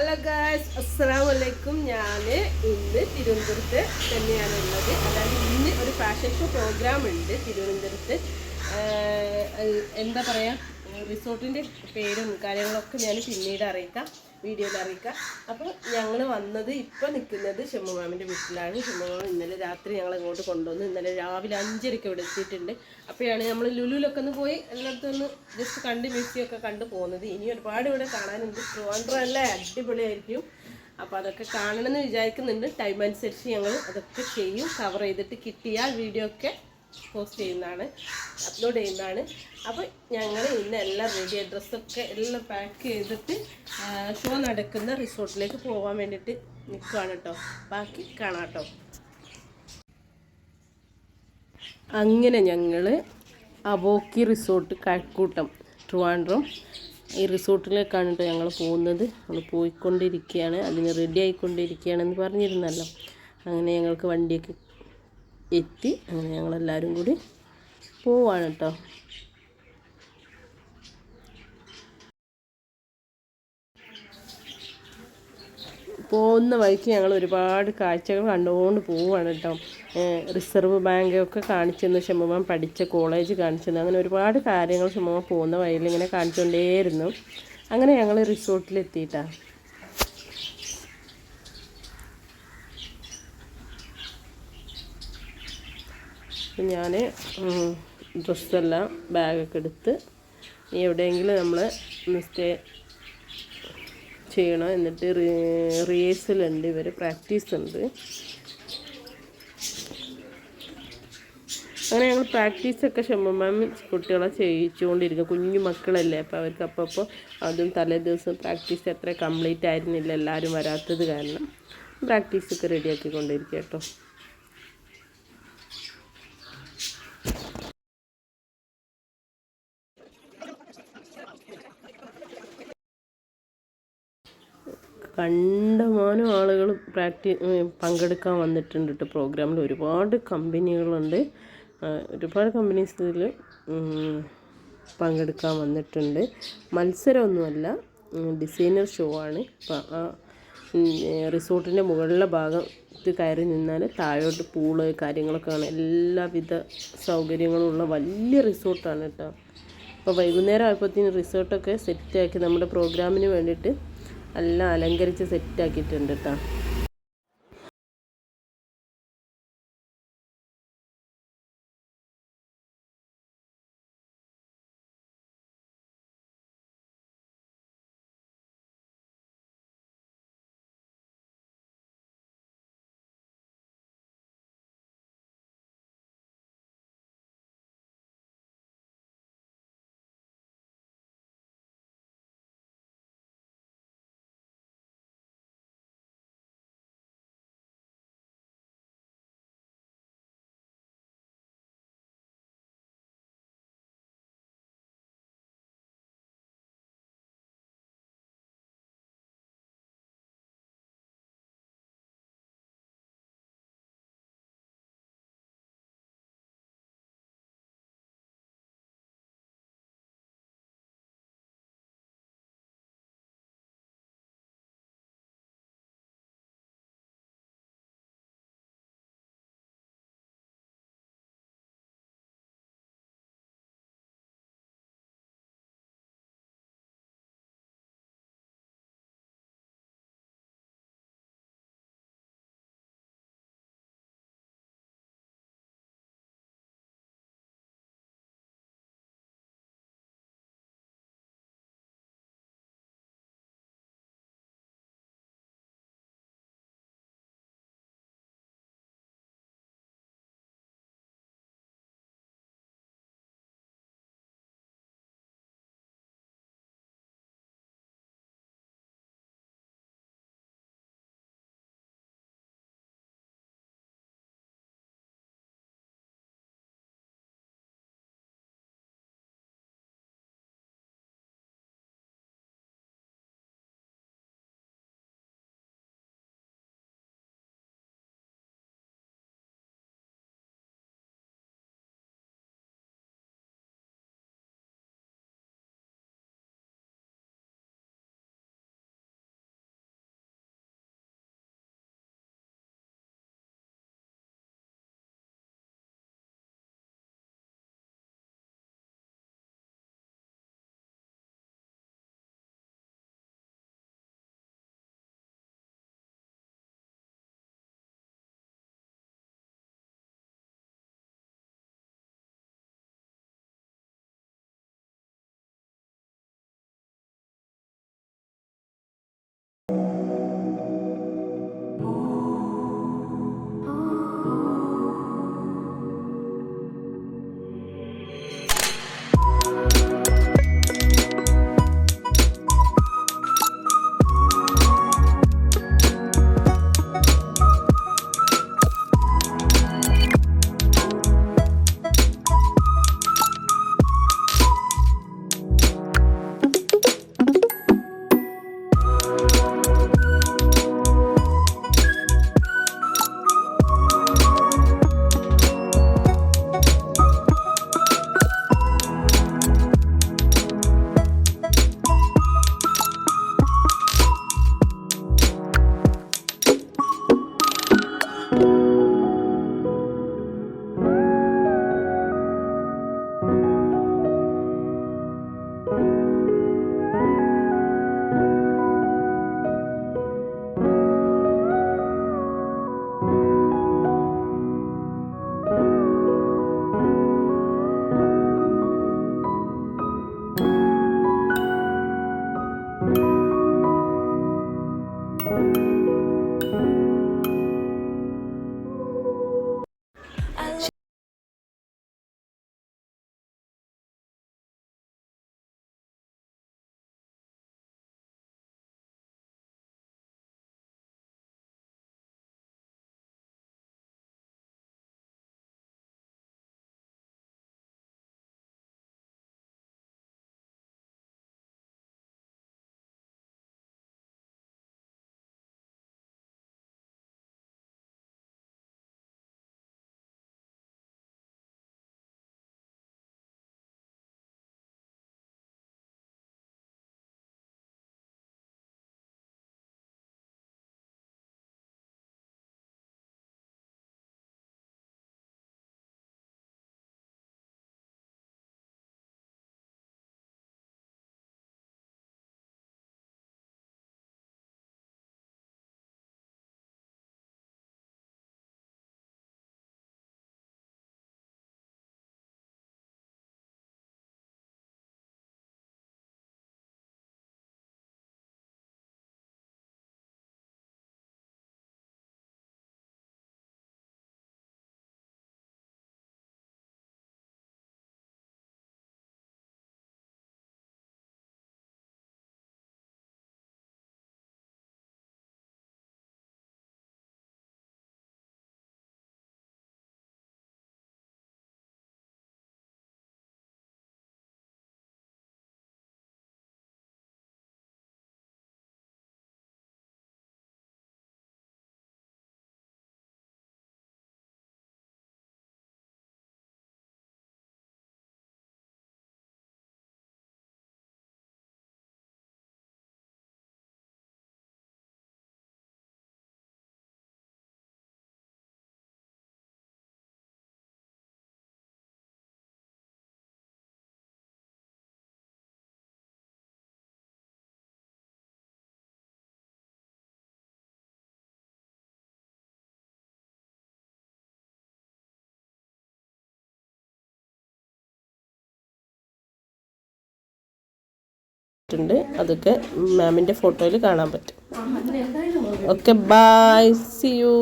Hello guys അസ്സാം വലൈക്കും ഞാൻ ഇന്ന് തിരുവനന്തപുരത്ത് തന്നെയാണ് ഉള്ളത്. അതായത് ഇന്ന് ഒരു ഫാഷൻ ഷോ പ്രോഗ്രാം ഉണ്ട് തിരുവനന്തപുരത്ത്. എന്താ പറയുക റിസോർട്ടിന്റെ പേരും കാര്യങ്ങളൊക്കെ ഞാൻ പിന്നീട് അറിയിക്കാം വീഡിയോയിൽ അറിയിക്കാം. അപ്പോൾ ഞങ്ങൾ വന്നത് ഇപ്പോൾ നിൽക്കുന്നത് ഷെമ്മുമാമിന്റെ വീട്ടിലാണ്. ഷെമ്മുമാമ ഇന്നലെ രാത്രി ഞങ്ങൾ ഇങ്ങോട്ട് കൊണ്ടുവന്നു. ഇന്നലെ രാവിലെ അഞ്ചരയ്ക്ക് ഇവിടെ എത്തിയിട്ടുണ്ട്. അപ്പോഴാണ് നമ്മൾ ലുലുലൊക്കെ ഒന്ന് പോയി എല്ലായിടത്തും ഒന്ന് ജസ്റ്റ് കണ്ട് മ്യൂസിയൊക്കെ കണ്ട് പോകുന്നത്. ഇനി ഒരുപാട് ഇവിടെ കാണാനുണ്ട്. ട്രിവാൻഡ്രം അല്ലേ അടിപൊളിയായിരിക്കും. അപ്പോൾ അതൊക്കെ കാണണമെന്ന് വിചാരിക്കുന്നുണ്ട്. ടൈം അനുസരിച്ച് ഞങ്ങൾ അതൊക്കെ ചെയ്യും. കവർ ചെയ്തിട്ട് കിട്ടിയാൽ വീഡിയോ ഒക്കെ പോസ്റ്റ് ചെയ്യുന്നതാണ് അപ്ലോഡ് ചെയ്യുന്നതാണ്. അപ്പോൾ ഞങ്ങൾ ഇന്ന് എല്ലാം റെഡി ഡ്രസ്സൊക്കെ എല്ലാം പാക്ക് ചെയ്തിട്ട് ഷോ നടക്കുന്ന റിസോർട്ടിലേക്ക് പോകാൻ വേണ്ടിയിട്ട് നിൽക്കുകയാണ് കേട്ടോ ബാക്കി കാണാം കേട്ടോ അങ്ങനെ ഞങ്ങൾ അബോക്കി റിസോർട്ട് കഴക്കൂട്ടം ട്രിവാൻഡ്രം. ഈ റിസോർട്ടിലേക്കാണ് കേട്ടോ ഞങ്ങൾ പോകുന്നത്. നമ്മൾ പോയിക്കൊണ്ടിരിക്കുകയാണ് അതിന് റെഡി ആയിക്കൊണ്ടിരിക്കുകയാണെന്ന് പറഞ്ഞിരുന്നല്ലോ. അങ്ങനെ ഞങ്ങൾക്ക് വണ്ടിയൊക്കെ എത്തി. അങ്ങനെ ഞങ്ങളെല്ലാവരും കൂടി പോവാണ് കേട്ടോ പോകുന്ന വഴിക്ക് ഞങ്ങൾ ഒരുപാട് കാഴ്ചകൾ കണ്ടുകൊണ്ട് പോവുകയാണ് കേട്ടോ റിസർവ് ബാങ്ക് ഒക്കെ കാണിച്ചെന്ന് ഷമ്മുമാൻ പഠിച്ച കോളേജ് കാണിച്ചെന്ന് അങ്ങനെ ഒരുപാട് കാര്യങ്ങൾ ഷമ്മുമാൻ പോകുന്ന വഴിയിൽ ഇങ്ങനെ കാണിച്ചുകൊണ്ടേയിരുന്നു അങ്ങനെ ഞങ്ങൾ റിസോർട്ടിലെത്തിയിട്ടാണ് ഞാൻ ഡ്രസ്സെല്ലാം ബാഗൊക്കെ എടുത്ത് ഇനി എവിടെയെങ്കിലും നമ്മൾ മിസ്റ്റേ സ്റ്റേ ചെയ്യണം. എന്നിട്ട് റിഹേഴ്സലുണ്ട് ഇവർ പ്രാക്ടീസ് ഉണ്ട് അങ്ങനെ ഞങ്ങൾ പ്രാക്ടീസൊക്കെ ഷമ്മമാം കുട്ടികളെ ചെയ്യിച്ചുകൊണ്ടിരിക്കും കുഞ്ഞു മക്കളല്ലേ അപ്പോൾ അവർക്ക് അപ്പോൾ അതും തലേ ദിവസം പ്രാക്ടീസ് എത്ര കംപ്ലീറ്റ് ആയിരുന്നില്ല എല്ലാവരും വരാത്തത് കാരണം പ്രാക്ടീസൊക്കെ റെഡിയാക്കിക്കൊണ്ടിരിക്കുക കേട്ടോ. കണ്ടമാനം ആളുകൾ പ്രാക്ടീ പങ്കെടുക്കാൻ വന്നിട്ടുണ്ട് കേട്ടോ പ്രോഗ്രാമിൽ. ഒരുപാട് കമ്പനികളുണ്ട്. ഒരുപാട് കമ്പനീസ് ഇതിൽ പങ്കെടുക്കാൻ വന്നിട്ടുണ്ട്. മത്സരമൊന്നുമല്ല ഡിസൈനർ ഷോ ആണ് അപ്പം ആ റിസോർട്ടിന്റെ മുകളിലെ ഭാഗത്ത് കയറി നിന്നാൽ താഴോട്ട് പൂൾ കാര്യങ്ങളൊക്കെ ആണ് എല്ലാവിധ സൗകര്യങ്ങളുള്ള വലിയ റിസോർട്ടാണ് കേട്ടോ അപ്പോൾ വൈകുന്നേരം ആയപ്പോഴത്തേന് റിസോർട്ടൊക്കെ സെറ്റാക്കി നമ്മുടെ പ്രോഗ്രാമിന് വേണ്ടിയിട്ട് എല്ലാം അലങ്കരിച്ച് സെറ്റാക്കിയിട്ടുണ്ട് കേട്ടോ ഉണ്ട് അതൊക്കെ മാമിന്റെ ഫോട്ടോയിൽ കാണാൻ പറ്റും. Okay bye C U